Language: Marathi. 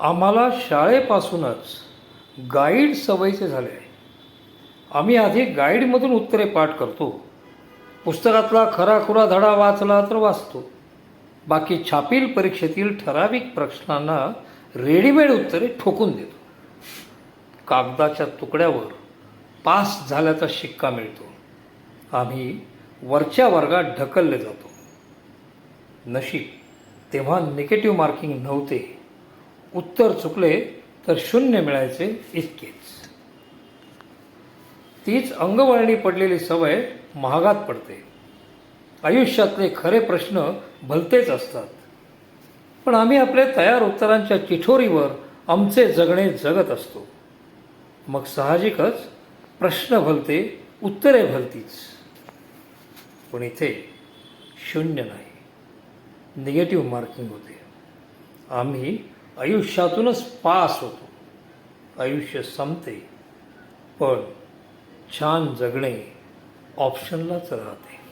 आम्हाला शाळेपासूनच गाईड सवयीचे झाले. आहे आम्ही आधी गाईडमधून उत्तरे पाठ करतो. पुस्तकातला खराखुरा धडा वाचला तर वाचतो. बाकी छापील परीक्षेतील ठराविक प्रश्नांना रेडीमेड उत्तरे ठोकून देतो. कागदाच्या तुकड्यावर पास झाल्याचा शिक्का मिळतो. आम्ही वरच्या वर्गात ढकलले जातो. नशीब तेव्हा निगेटिव्ह मार्किंग नव्हते. उत्तर चुकले तर शून्य मिळायचे इतकेच. तीच अंगवळणी पडलेली सवय महागात पडते. आयुष्यातले खरे प्रश्न भलतेच असतात. पण आम्ही आपल्या तयार उत्तरांच्या चिठोरीवर आमचे जगणे जगत असतो. मग साहजिकच प्रश्न भलते उत्तरे भलतीच. पण इथे शून्य नाही. निगेटिव्ह मार्किंग होते. आम्ही आयुष्यातूनच पास होतो. आयुष्य संपते पण छान जगणे ऑप्शनलाच राहते.